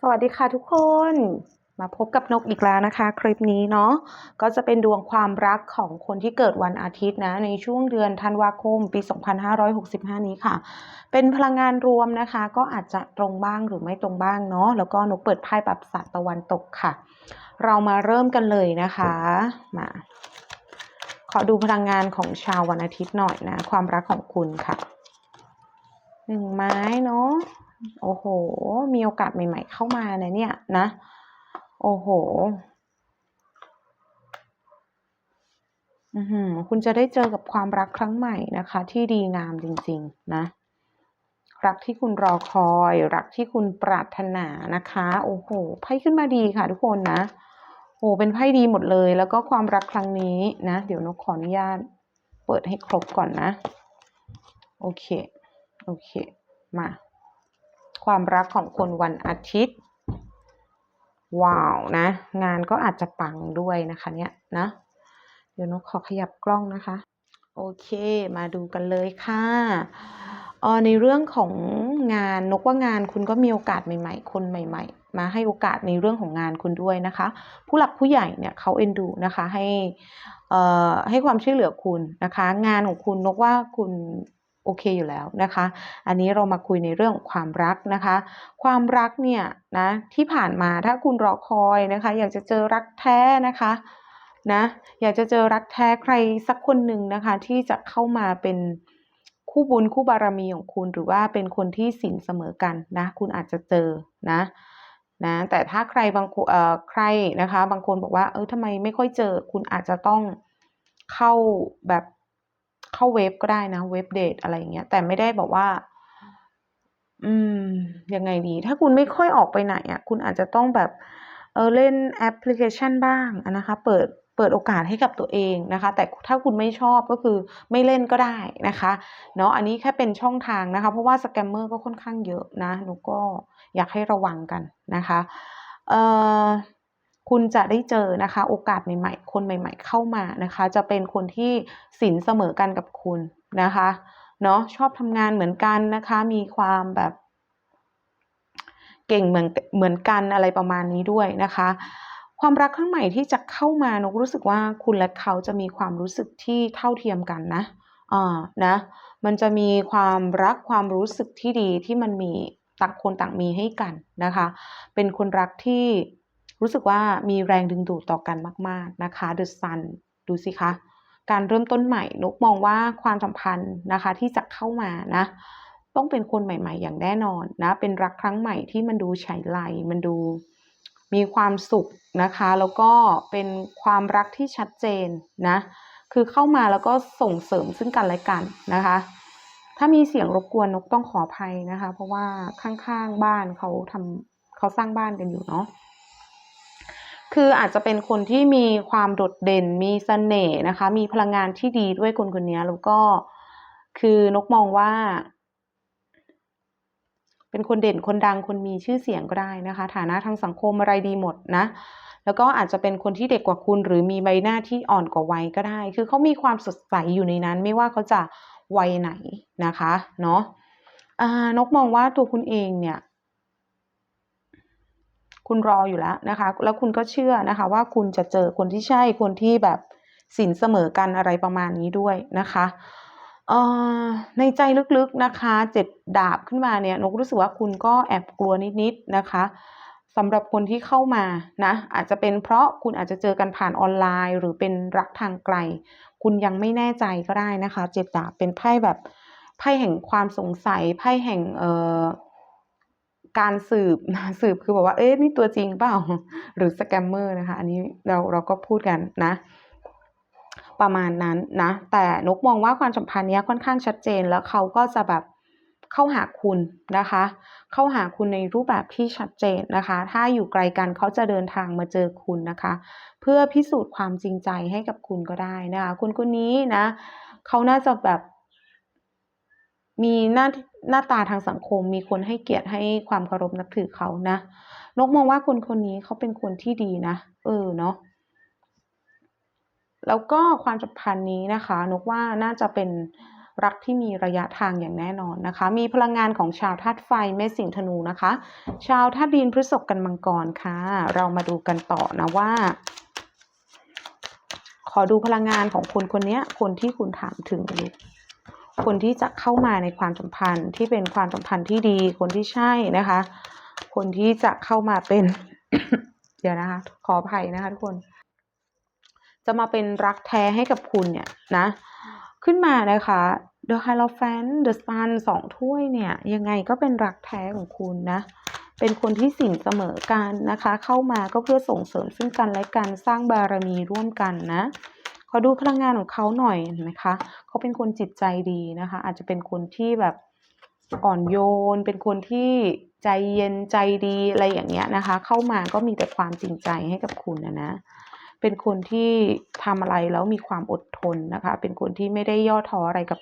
สวัสดีค่ะทุกคน มาพบกับนกอีกแล้วนะคะ คลิปนี้เนาะก็จะเป็นดวงความรักของคนที่เกิดวันอาทิตย์นะ ในช่วงเดือนธันวาคม ปี 2565 นี้ค่ะ เป็นพลังงานรวมนะคะ ก็อาจจะตรงบ้างหรือไม่ตรงบ้างเนาะแล้วก็นกเปิดไพ่แบบศาสตร์ตะวันตกค่ะ เรามาเริ่มกันเลยนะคะมาขอดูพลังงานของชาววันอาทิตย์หน่อยนะ ความรักของคุณค่ะหนึ่งไม้เนาะ โอ้โห มีโอกาสใหม่ ๆ เข้ามานะเนี่ยนะ โอ้โหอือหือคุณจะได้เจอกับความรักครั้งใหม่นะคะ ที่ดีงามจริง ๆ นะ รักที่คุณรอคอย รักที่คุณปรารถนานะคะ โอ้โหไพ่ขึ้นมาดีค่ะ ทุกคนนะโอ้เป็นไพ่ดีหมดเลย แล้วก็ความรักครั้งนี้นะ เดี๋ยวนกขออนุญาต เปิดให้ครบก่อนนะ โอเค โอเค มา ความรักของคนวันอาทิตย์ ว้าวนะ งานก็อาจจะปังด้วยนะคะเนี่ยนะ เดี๋ยวนกขอขยับกล้องนะคะ โอเคมาดูกันเลยค่ะเออในเรื่องของงานนกว่างานคุณก็มีโอกาสใหม่ ๆ คนใหม่ ๆ มาให้โอกาสในเรื่องของงานคุณด้วยนะคะ ผู้หลักผู้ใหญ่เนี่ยเขาเอ็นดูนะคะให้เอ่อให้ความช่วยเหลือคุณนะคะ งานของคุณนกว่าคุณ โอเคอยู่แล้วนะคะ อันนี้เรามาคุยในเรื่องความรักนะคะ ความรักเนี่ยนะที่ผ่านมาถ้าคุณรอคอยนะคะ อยากจะเจอรักแท้นะคะนะอยากจะเจอรักแท้ใครสักคนหนึ่งนะคะ ที่จะเข้ามาเป็นคู่บุญคู่บารมีของคุณหรือว่าเป็นคนที่สินเสมอกันนะคุณอาจจะเจอนะนะแต่ถ้าใครบางคนเอ่อใครนะคะ บางคนบอกว่าเออทำไมไม่ค่อยเจอ คุณอาจจะต้องเข้าแบบ เข้าเว็บก็ได้นะ เว็บเดทอะไรอย่างเงี้ย แต่ไม่ได้บอกว่า อืม ยังไงดี ถ้าคุณไม่ค่อยออกไปไหนอะ คุณอาจจะต้องแบบเออเล่นแอปพลิเคชันบ้างนะคะ เปิดเปิดโอกาสให้กับตัวเองนะคะ แต่ถ้าคุณไม่ชอบก็คือไม่เล่นก็ได้นะคะเนาะอันนี้แค่เป็นช่องทางนะคะ เพราะว่าสแกมเมอร์ก็ค่อนข้างเยอะนะหนูก็อยากให้ระวังกันนะคะ เอ่อ คุณจะได้เจอนะคะ โอกาสใหม่ๆ คนใหม่ ๆ เข้ามานะคะ จะเป็นคนที่สินเสมอกันกับคุณนะคะเนาะชอบทำงานเหมือนกันนะคะ มีความแบบเก่งเหมือนเหมือนกันอะไรประมาณนี้ด้วยนะคะ ความรักครั้งใหม่ที่จะเข้ามานกรู้สึกว่าคุณและเขาจะมีความรู้สึกที่เท่าเทียมกันนะอ่านะ มันจะมีความรักความรู้สึกที่ดีที่มันมีต่างคนต่างมีให้กันนะคะ เป็นคนรักที่ รู้สึกว่ามีแรงดึงดูดต่อกันมาก ๆนะคะ The Sun ดูสิคะการเริ่มต้นใหม่นกมองว่าความสัมพันธ์นะคะที่จะเข้ามานะต้องเป็นคนใหม่ ๆ อย่างแน่นอนนะเป็นรักครั้งใหม่ที่มันดูฉายไลมันดูมีความสุขนะคะ แล้วก็เป็นความรักที่ชัดเจนนะคือเข้ามาแล้วก็ส่งเสริมซึ่งกันและกันนะคะ ถ้ามีเสียงรบกวนนกต้องขออภัยนะคะ เพราะว่าข้างๆบ้านเขาทำเขาสร้างบ้านกันอยู่เนาะ คืออาจจะเป็นคนที่มีความโดดเด่น มีเสน่ห์นะคะ มีพลังงานที่ดีด้วยคนคนนี้แล้วก็คือนกมองว่า เป็นคนเด่นคนดังคนมีชื่อเสียงก็ได้นะคะ ฐานะทางสังคมอะไรดีหมดนะ แล้วก็อาจจะเป็นคนที่เด็กกว่าคุณ หรือมีใบหน้าที่อ่อนกว่าวัยก็ได้ คือเขามีความสดใสอยู่ในนั้น ไม่ว่าเขาจะวัยไหนนะคะเนาะนกมองว่าตัวคุณเองเนี่ย คุณรออยู่แล้วนะคะ แล้วคุณก็เชื่อนะคะ ว่าคุณจะเจอคนที่ใช่คนที่แบบสินเสมอกันอะไรประมาณนี้ด้วยนะคะในใจลึกๆนะคะเจ็ดดาบขึ้นมาเนี่ยนกรู้สึกว่าคุณก็แอบกลัวนิดๆนะคะสำหรับคนที่เข้ามานะอาจจะเป็นเพราะคุณอาจจะเจอกันผ่านออนไลน์ หรือเป็นรักทางไกล คุณยังไม่แน่ใจก็ได้นะคะ เจ็ดดาบเป็นไพ่แบบไพ่แห่งความสงสัยไพ่แห่งเอ่อ การสืบสืบคือบอกว่า เอ๊ะนี่ตัวจริงเปล่า หรือสแกมเมอร์นะคะ อันนี้เราเราก็พูดกันนะ ประมาณนั้นนะ แต่นกมองว่าความสัมพันธ์นี้ค่อนข้างชัดเจนแล้วเขาก็จะแบบเข้าหาคุณนะคะ เข้าหาคุณในรูปแบบที่ชัดเจนนะคะ ถ้าอยู่ไกลกันเขาจะเดินทางมาเจอคุณนะคะ เพื่อพิสูจน์ความจริงใจให้กับคุณก็ได้นะคะ คุณคนนี้นะเขาน่าจะแบบมีหน้า หน้าตาทางสังคมมีคนให้เกียรติให้ความเคารพนับถือเขานะนกมองว่าคนคนนี้เขาเป็นคนที่ดีนะ เออเนาะแล้วก็ความสัมพันธ์นี้นะคะ นกว่าน่าจะเป็นรักที่มีระยะทางอย่างแน่นอนนะคะ มีพลังงานของชาวธาตุไฟเมษสิงห์ธนูนะคะ ชาวธาตุดินพฤษภกันมังกรค่ะ เรามาดูกันต่อนะว่า ขอดูพลังงานของคนคนนี้คนที่คุณถามถึง คนที่จะเข้ามาในความสัมพันธ์ที่เป็นความสัมพันธ์ที่ดี คนที่ใช่นะคะ คนที่จะเข้ามาเป็น เดี๋ยวนะคะ ขออภัยนะคะทุกคน จะมาเป็นรักแท้ให้กับคุณเนี่ยนะ ขึ้นมานะคะ The Hierophant The Sun สองถ้วยเนี่ย ยังไงก็เป็นรักแท้ของคุณนะเป็นคนที่สิ่งเสมอกันนะคะ เข้ามาก็เพื่อส่งเสริมซึ่งกันและกันสร้างบารมีร่วมกันนะ อดูพลังงานของเขาหน่อยเห็นไหมคะเขาเป็นคนจิตใจดีนะคะ อาจจะเป็นคนที่แบบอ่อนโยน เป็นคนที่ใจเย็นใจดีอะไรอย่างเงี้ยนะคะ เข้ามาก็มีแต่ความจริงใจให้กับคุณนะนะเป็นคนที่ทำอะไรแล้วมีความอดทนนะคะ เป็นคนที่ไม่ได้ย่อท้ออะไรกับ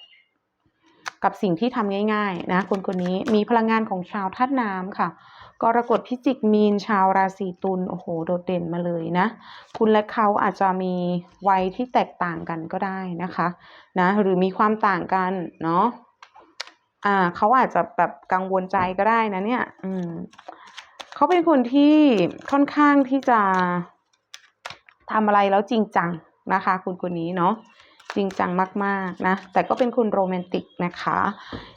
กับสิ่งที่ทำง่าย ๆ นะ คนคนนี้มีพลังงานของชาวธาตุน้ำค่ะ กรกฎพิจิกมีนชาวราศีตุลโอ้โหโดดเด่นมาเลยนะ คุณและเขาอาจจะมีวัยที่แตกต่างกันก็ได้นะคะนะหรือมีความต่างกันเนาะอ่าเขาอาจจะแบบกังวลใจก็ได้นะเนี่ยอืมเขาเป็นคนที่ค่อนข้างที่จะทำอะไรแล้วจริงจังนะคะ คุณคนนี้เนาะ จริงจังมากๆนะ แต่ก็เป็นคนโรแมนติกนะคะ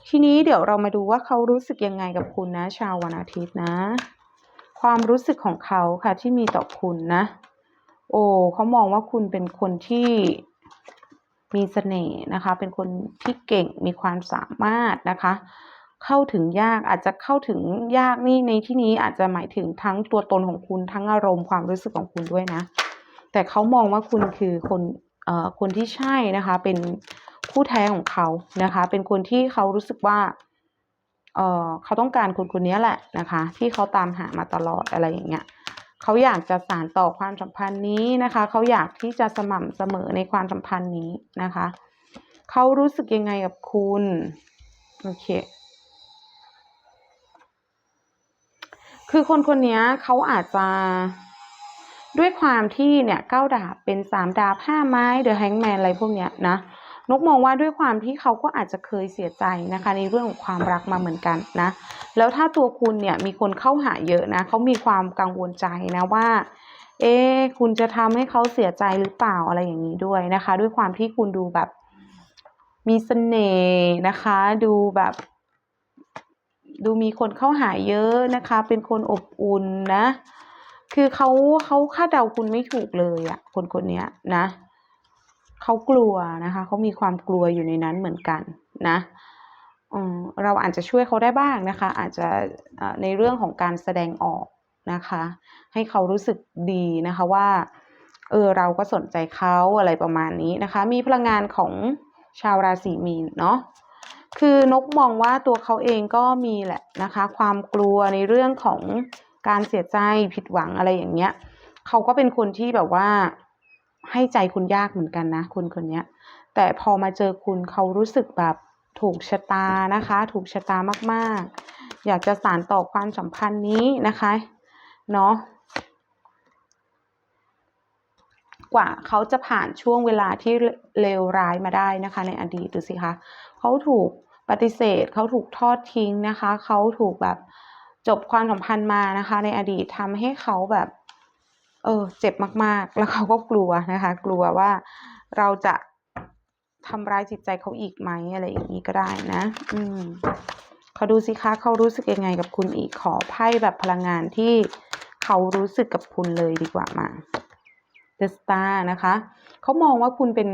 ทีนี้เดี๋ยวเรามาดูว่าเขารู้สึกยังไงกับคุณนะ ชาววันอาทิตย์นะ ความรู้สึกของเขาค่ะที่มีต่อคุณนะ โอ้เขามองว่าคุณเป็นคนที่มีเสน่ห์นะคะ เป็นคนที่เก่งมีความสามารถนะคะ เข้าถึงยากอาจจะเข้าถึงยากนี่ในที่นี้อาจจะหมายถึงทั้งตัวตนของคุณทั้งอารมณ์ความรู้สึกของคุณด้วยนะ แต่เขามองว่าคุณคือคน คนที่ใช่นะคะ เป็นคู่แท้ของเขานะคะ เป็นคนที่เขารู้สึกว่าเออเขาต้องการคนคนนี้แหละนะคะ ที่เขาตามหามาตลอดอะไรอย่างเงี้ยเขาอยากจะสานต่อความสัมพันธ์นี้นะคะ เขาอยากที่จะสม่ำเสมอในความสัมพันธ์นี้นะคะ เขารู้สึกยังไงกับคุณโอเคคือคนคนนี้เขาอาจจะ ด้วยความที่เนี่ยเก้าดาบเป็นสามดาบห้าไม้เดอะแฮงแมนอะไรพวกเนี้ยนะนกมองว่าด้วยความที่เขาก็อาจจะเคยเสียใจนะคะ ในเรื่องของความรักมาเหมือนกันนะ แล้วถ้าตัวคุณเนี่ยมีคนเข้าหาเยอะนะเขามีความกังวลใจนะว่า เอ๊คุณจะทำให้เขาเสียใจหรือเปล่าอะไรอย่างนี้ด้วยนะคะ ด้วยความที่คุณดูแบบมีเสน่ห์นะคะ ดูแบบ ดูมีคนเข้าหาเยอะนะคะ เป็นคนอบอุ่นนะ คือเขาเขาคาดเดาคุณไม่ถูกเลยอะคนคนเนี้ยนะเขากลัวนะคะเขามีความกลัวอยู่ในนั้นเหมือนกันนะอืมเราอาจจะช่วยเขาได้บ้างนะคะ อาจจะในเรื่องของการแสดงออกนะคะ ให้เขารู้สึกดีนะคะว่าเออเราก็สนใจเขาอะไรประมาณนี้นะคะ มีพลังงานของชาวราศีมีนเนาะคือนกมองว่าตัวเขาเองก็มีแหละนะคะ ความกลัวในเรื่องของ การเสียใจผิดหวังอะไรอย่างเงี้ยเขาก็เป็นคนที่แบบว่าให้ใจคุณยากเหมือนกันนะคนคนเนี้ยแต่พอมาเจอคุณเขารู้สึกแบบถูกชะตานะคะ ถูกชะตามากๆ อยากจะสานต่อความสัมพันธ์นี้นะคะเนาะกว่าเขาจะผ่านช่วงเวลาที่เลวร้ายมาได้นะคะ ในอดีตดูสิคะเขาถูกปฏิเสธเขาถูกทอดทิ้งนะคะ เขาถูกแบบ จบความสัมพันธ์มานะคะ ในอดีตทำให้เขาแบบ เออ เจ็บมากๆ แล้วเขาก็กลัวนะคะ กลัวว่าเราจะทำร้ายจิตใจเขาอีกไหมอะไรอย่างนี้ก็ได้นะ อืมเขาดูสิคะเขารู้สึกยังไงกับคุณอีกขอไพ่แบบพลังงานที่เขารู้สึกกับคุณเลยดีกว่ามา The Star นะคะ เขามองว่าคุณเป็น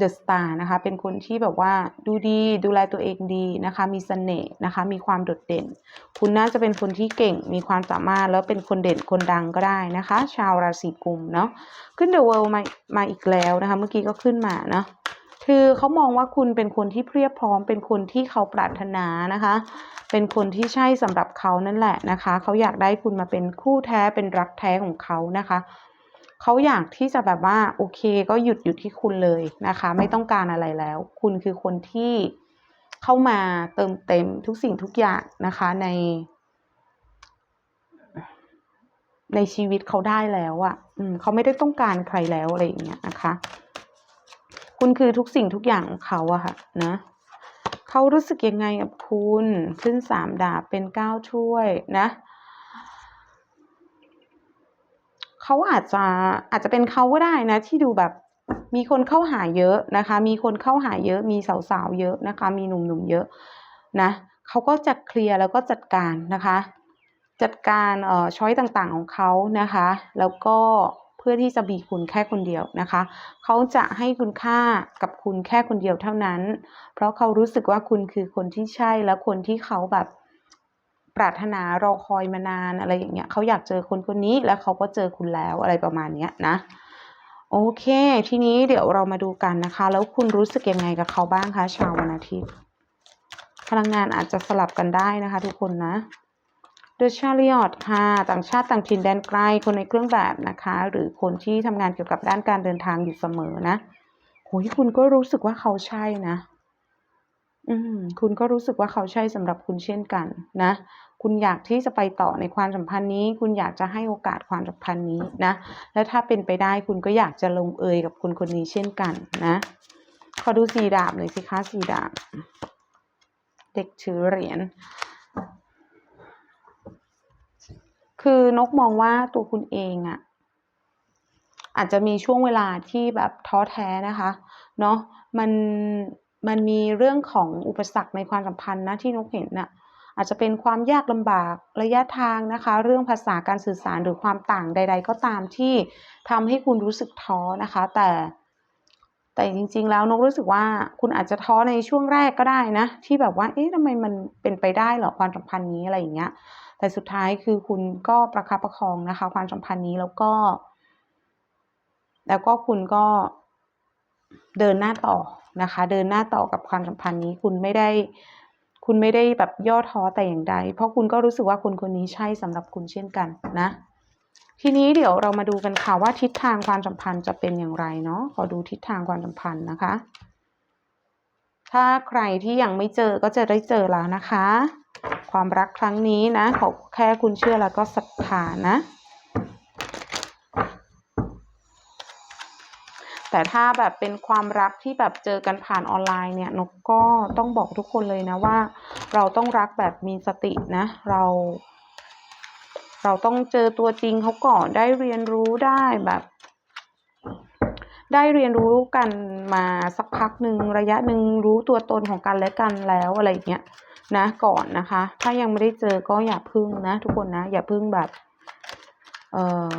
The Star นะคะ เป็นคนที่แบบว่าดูดีดูแลตัวเองดีนะคะ มีเสน่ห์นะคะ มีความโดดเด่น คุณน่าจะเป็นคนที่เก่ง มีความสามารถแล้วเป็นคนเด่นคนดังก็ได้นะคะ ชาวราศีกุมเนาะขึ้น The World มามาอีกแล้วนะคะ เมื่อกี้ก็ขึ้นมาเนาะคือเขามองว่าคุณเป็นคนที่เพียบพร้อม เป็นคนที่เขาปรารถนานะคะ เป็นคนที่ใช่สำหรับเขานั่นแหละนะคะ เขาอยากได้คุณมาเป็นคู่แท้เป็นรักแท้ของเขานะคะ เขาอยากที่จะแบบว่าโอเค ก็หยุดอยู่ที่คุณเลยนะคะ ไม่ต้องการอะไรแล้ว คุณคือคนที่เข้ามาเติมเต็มทุกสิ่งทุกอย่างนะคะใน ในชีวิตเขาได้แล้วอะ่ะอืมเขาไม่ได้ต้องการใครแล้วอะไรอย่างเงี้ยนะคะ คุณคือทุกสิ่งทุกอย่างของเขาอะค่ะ นะเขารู้สึกยังไงกับคุณ ขึ้นสามดาบเป็นเก้าถ้วยนะเขาอาจจะอาจจะเป็นเขาก็ได้นะ ที่ดูแบบมีคนเข้าหาเยอะนะคะ มีคนเข้าหาเยอะ มีสาวๆเยอะนะคะ มีหนุ่มๆเยอะนะเขาก็จะเคลียร์แล้วก็จัดการนะคะ จัดการเอ่อช้อยต่างๆของเขานะคะ แล้วก็เพื่อที่จะมีคุณแค่คนเดียวนะคะ เขาจะให้คุณค่ากับคุณแค่คนเดียวเท่านั้น เพราะเขารู้สึกว่าคุณคือคนที่ใช่และคนที่เขาแบบ ปรารถนารอคอยมานานอะไรอย่างเงี้ยเขาอยากเจอคนคนนี้แล้วเขาก็เจอคุณแล้วอะไรประมาณเนี้ยนะ โอเค ทีนี้เดี๋ยวเรามาดูกันนะคะ แล้วคุณรู้สึกยังไงกับเขาบ้างคะชาววันอาทิตย์ พลังงานอาจจะสลับกันได้นะคะ ทุกคนนะ The Chariot ค่ะ ต่างชาติต่างถิ่นแดนไกลคนในเครื่องแบบนะคะ หรือคนที่ทำงานเกี่ยวกับด้านการเดินทางอยู่เสมอนะโหยคุณก็รู้สึกว่าเขาใช่นะ อืม คุณก็รู้สึกว่าเขาใช่สำหรับคุณเช่นกันนะ คุณอยากที่จะไปต่อในความสัมพันธ์นี้ คุณอยากจะให้โอกาสความสัมพันธ์นี้นะ และถ้าเป็นไปได้คุณก็อยากจะลงเอยกับคนคนนี้เช่นกันนะ ขอดูสีดาบหน่อยสิคะสีดาบ เด็กถือเหรียญ คือนกมองว่าตัวคุณเองอะอาจจะมีช่วงเวลาที่แบบท้อแท้นะคะ เนาะมัน มันมีเรื่องของอุปสรรคในความสัมพันธ์นะที่นกเห็นน่ะอาจจะเป็นความยากลำบากระยะทางนะคะ เรื่องภาษาการสื่อสารหรือความต่างใด ๆ ก็ตามที่ทำให้คุณรู้สึกท้อนะคะ แต่ แต่จริง ๆ แล้วนกรู้สึกว่าคุณอาจจะท้อในช่วงแรกก็ได้นะ ที่แบบว่า เอ๊ะทำไมมันเป็นไปได้เหรอความสัมพันธ์นี้อะไรอย่างเงี้ย แต่สุดท้ายคือคุณก็ประคับประคองนะคะ ความสัมพันธ์นี้แล้วก็ แล้วก็คุณก็เดินหน้าต่อ นะคะ เดินหน้าต่อกับความสัมพันธ์นี้คุณไม่ได้ คุณไม่ได้แบบย่อท้อแต่อย่างใด เพราะคุณก็รู้สึกว่าคนคนนี้ใช่สำหรับคุณเช่นกันนะ ทีนี้เดี๋ยวเรามาดูกันค่ะว่าทิศทางความสัมพันธ์จะเป็นอย่างไรเนาะขอดูทิศทางความสัมพันธ์นะคะ ถ้าใครที่ยังไม่เจอก็จะได้เจอแล้วนะคะ ความรักครั้งนี้นะขอแค่คุณเชื่อแล้วก็ศรัทธานะ แต่ถ้าแบบเป็นความรักที่แบบเจอกันผ่านออนไลน์เนี่ยนกก็ต้องบอกทุกคนเลยนะว่า เราต้องรักแบบมีสตินะ เรา เราต้องเจอตัวจริงเขาก่อนได้เรียนรู้ได้แบบ ได้เรียนรู้กันมาสักพักหนึ่งระยะหนึ่งรู้ตัวตนของกันและกันแล้วอะไรอย่างเงี้ยนะก่อนนะคะ ถ้ายังไม่ได้เจอก็อย่าพึ่งนะ ทุกคนนะ อย่าพึ่งแบบ เอ่อ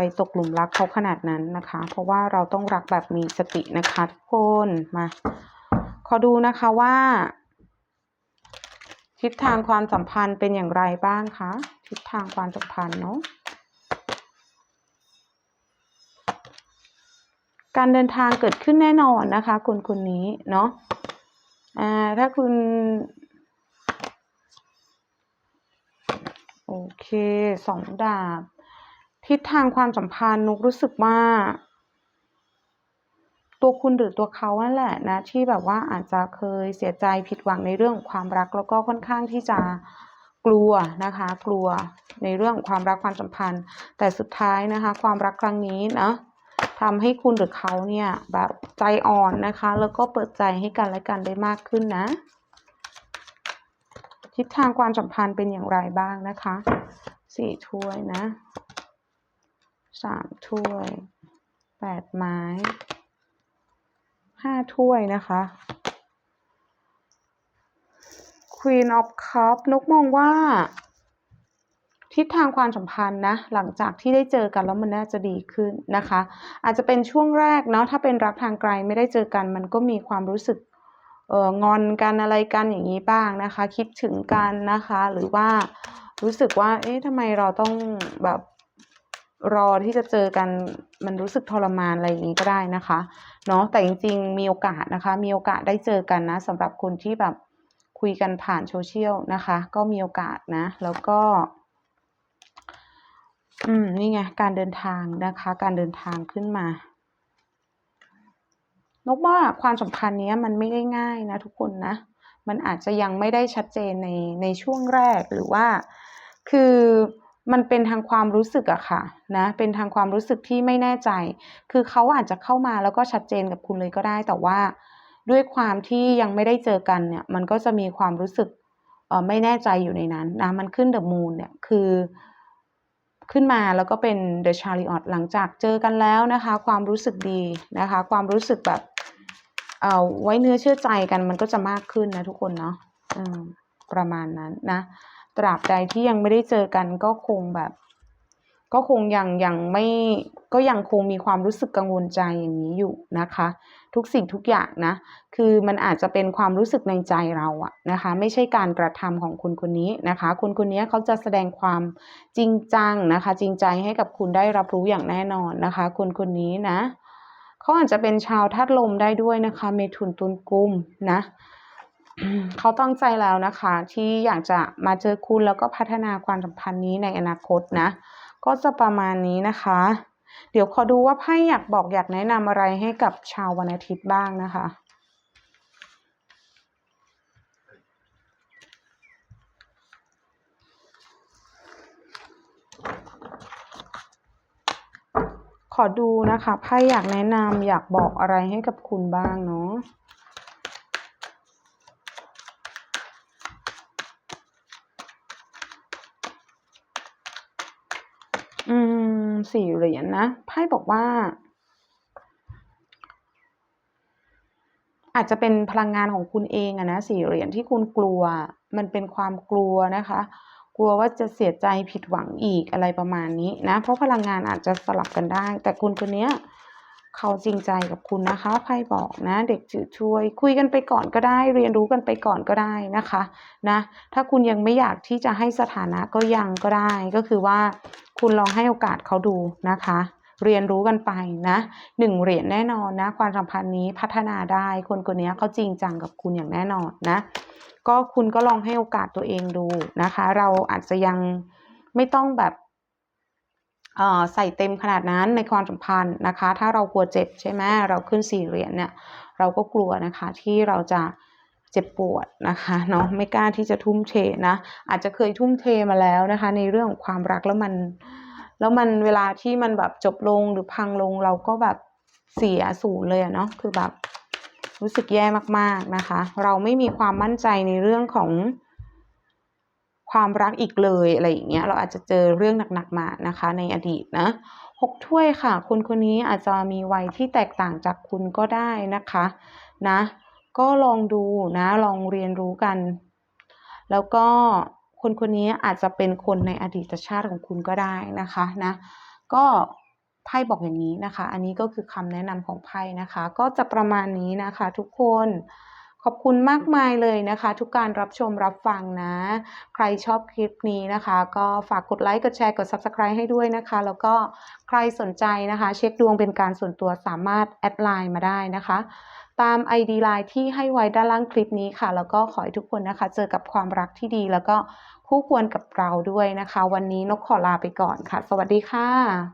ไปตกหลุมรักเขาขนาดนั้นนะคะ เพราะว่าเราต้องรักแบบมีสตินะคะทุกคนมา ขอดูนะคะว่า ทิศทางความสัมพันธ์เป็นอย่างไรบ้างคะทิศทางความสัมพันธ์เนาะการเดินทางเกิดขึ้นแน่นอนนะคะ คนคนนี้เนาะอ่าถ้าคุณ โอเคสองดาบ ทิศทางความสัมพันธ์นุกรู้สึกว่า ตัวคุณหรือตัวเขานั่นแหละนะที่แบบว่าอาจจะเคยเสียใจผิดหวังในเรื่องความรัก แล้วก็ค่อนข้างที่จะกลัวนะคะ กลัวในเรื่องของความรักความสัมพันธ์ แต่สุดท้ายนะคะ ความรักครั้งนี้นะทำให้คุณหรือเขาเนี่ยแบบใจอ่อนนะคะ แล้วก็เปิดใจให้กันและกันได้มากขึ้นนะ ทิศทางความสัมพันธ์เป็นอย่างไรบ้างนะคะสี่ถ้วยนะ สามถ้วยแปดไม้ห้าถ้วยนะคะ Queen of Cup นกมองว่าทิศทางความสัมพันธ์นะหลังจากที่ได้เจอกันแล้วมันน่าจะดีขึ้นนะคะ อาจจะเป็นช่วงแรกเนาะถ้าเป็นรักทางไกลไม่ได้เจอกัน มันก็มีความรู้สึกเอองอนกันอะไรกันอย่างนี้บ้างนะคะ คิดถึงกันนะคะ หรือว่ารู้สึกว่าเอ๊ะทำไมเราต้องแบบ รอที่จะเจอกันมันรู้สึกทรมานอะไรอย่างนี้ก็ได้นะคะเนาะแต่จริงๆมีโอกาสนะคะ มีโอกาสได้เจอกันนะสำหรับคนที่แบบคุยกันผ่านโซเชียลนะคะ ก็มีโอกาสนะ แล้วก็ อืมนี่ไงการเดินทางนะคะ การเดินทางขึ้นมานกว่าความสัมพันธ์นี้มันไม่ได้ง่ายนะทุกคนนะ มันอาจจะยังไม่ได้ชัดเจนในในช่วงแรกหรือว่า คือ มันเป็นทางความรู้สึกอะค่ะนะเป็นทางความรู้สึกที่ไม่แน่ใจ คือเขาอาจจะเข้ามาแล้วก็ชัดเจนกับคุณเลยก็ได้ แต่ว่าด้วยความที่ยังไม่ได้เจอกันเนี่ย มันก็จะมีความรู้สึกเออไม่แน่ใจอยู่ในนั้นนะมันขึ้นเดอะมูนเนี่ยคือขึ้นมาแล้วก็เป็นเดอะชาริออตหลังจากเจอกันแล้วนะคะ ความรู้สึกดีนะคะ ความรู้สึกแบบเออไว้เนื้อเชื่อใจกันมันก็จะมากขึ้นนะทุกคนเนาะประมาณนั้นนะ ตราบใดที่ยังไม่ได้เจอกันก็คงแบบ ก็คงยังยังไม่ก็ยังคงมีความรู้สึกกังวลใจอย่างนี้อยู่นะคะ ทุกสิ่งทุกอย่างนะ คือมันอาจจะเป็นความรู้สึกในใจเราอะนะคะ ไม่ใช่การกระทำของคุณคนนี้นะคะคุณคนนี้เขาจะแสดงความจริงจังนะคะ จริงใจให้กับคุณได้รับรู้อย่างแน่นอนนะคะคุณคนนี้นะเขาอาจจะเป็นชาวธาตุลมได้ด้วยนะคะ เมถุนตุลกุมนะ เขาตั้งใจแล้วนะคะ ที่อยากจะมาเจอคุณแล้วก็พัฒนาความสัมพันธ์นี้ในอนาคตนะ ก็จะประมาณนี้นะคะ เดี๋ยวขอดูว่าไพ่อยากบอกอยากแนะนำอะไรให้กับชาววันอาทิตย์บ้างนะคะขอดูนะคะไพ่อยากแนะนำอยากบอกอะไรให้กับคุณบ้างเนาะ อืม สี่เหรียญนะไพ่บอกว่า อาจจะเป็นพลังงานของคุณเองอะนะสี่เหรียญที่คุณกลัว มันเป็นความกลัวนะคะ กลัวว่าจะเสียใจผิดหวังอีกอะไรประมาณนี้นะ เพราะพลังงานอาจจะสลับกันได้ แต่คุณคนเนี้ย เขาจริงใจกับคุณนะคะไพ่บอกนะ เด็กจืดช่วย คุยกันไปก่อนก็ได้ เรียนรู้กันไปก่อนก็ได้นะคะนะถ้าคุณยังไม่อยากที่จะให้สถานะก็ยังก็ได้ ก็คือว่าคุณลองให้โอกาสเขาดูนะคะเรียนรู้กันไปนะหนึ่งเหรียญแน่นอนนะความสัมพันธ์นี้พัฒนาได้คนคนนี้เขาจริงจังกับคุณอย่างแน่นอนนะ ก็คุณก็ลองให้โอกาสตัวเองดูนะคะ เราอาจจะยังไม่ต้องแบบ ใส่เต็มขนาดนั้นในความสัมพันธ์นะคะ ถ้าเรากลัวเจ็บใช่ไหมเราขึ้นสี่เหรียญเนี่ยเราก็กลัวนะคะที่เราจะเจ็บปวดนะคะเนาะไม่กล้าที่จะทุ่มเทนะอาจจะเคยทุ่มเทมาแล้วนะคะ ในเรื่องของความรักแล้วมัน แล้วมันเวลาที่มันแบบจบลงหรือพังลงเราก็แบบเสียศูนย์เลยเนาะคือแบบรู้สึกแย่มากๆนะคะ เราไม่มีความมั่นใจในเรื่องของ ความรักอีกเลยอะไรอย่างเงี้ยเราอาจจะเจอเรื่องหนักๆมานะคะ ในอดีตนะหกถ้วยค่ะคนคนนี้อาจจะมีวัยที่แตกต่างจากคุณก็ได้นะคะนะ ก็ลองดูนะลองเรียนรู้กัน แล้วก็คนคนนี้อาจจะเป็นคนในอดีตชาติของคุณก็ได้นะคะนะก็ไพ่บอกอย่างนี้นะคะ อันนี้ก็คือคำแนะนำของไพ่นะคะ ก็จะประมาณนี้นะคะทุกคน ขอบคุณมากมายเลยนะคะ ทุกการรับชมรับฟังนะ ใครชอบคลิปนี้นะคะ ก็ฝากกดไลค์กดแชร์กด Subscribe ให้ด้วยนะคะ แล้วก็ใครสนใจนะคะ เช็คดวงเป็นการส่วนตัวสามารถแอดไลน์มาได้นะคะ ตาม ID ไลน์ที่ให้ไว้ด้านล่างคลิปนี้ค่ะ แล้วก็ขอให้ทุกคนนะคะ เจอกับความรักที่ดี แล้วก็คู่ควรกับเราด้วยนะคะ วันนี้นกขอลาไปก่อนค่ะ สวัสดีค่ะ